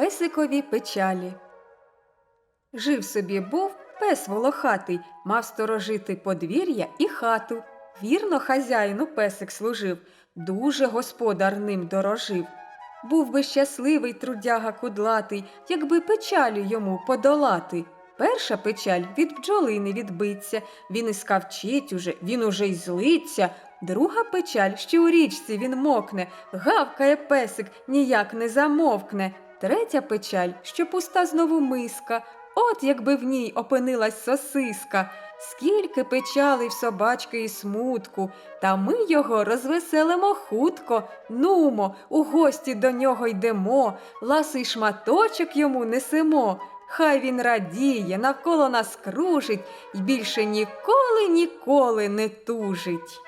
Песикові печалі. Жив собі був пес волохатий, мав сторожити подвір'я і хату. Вірно хазяїну песик служив, дуже господар ним дорожив. Був би щасливий трудяга кудлатий, якби печалю йому подолати. Перша печаль від бджоли не відбиться, він і скавчить уже, він уже й злиться. Друга печаль, що у річці він мокне, гавкає песик, ніяк не замовкне. Третя печаль, що пуста знову миска, от якби в ній опинилась сосиска. Скільки печалей в собачки і смутку, та ми його розвеселимо хутко. Нумо, у гості до нього йдемо, ласий шматочок йому несемо. Хай він радіє, навколо нас кружить і більше ніколи, ніколи не тужить.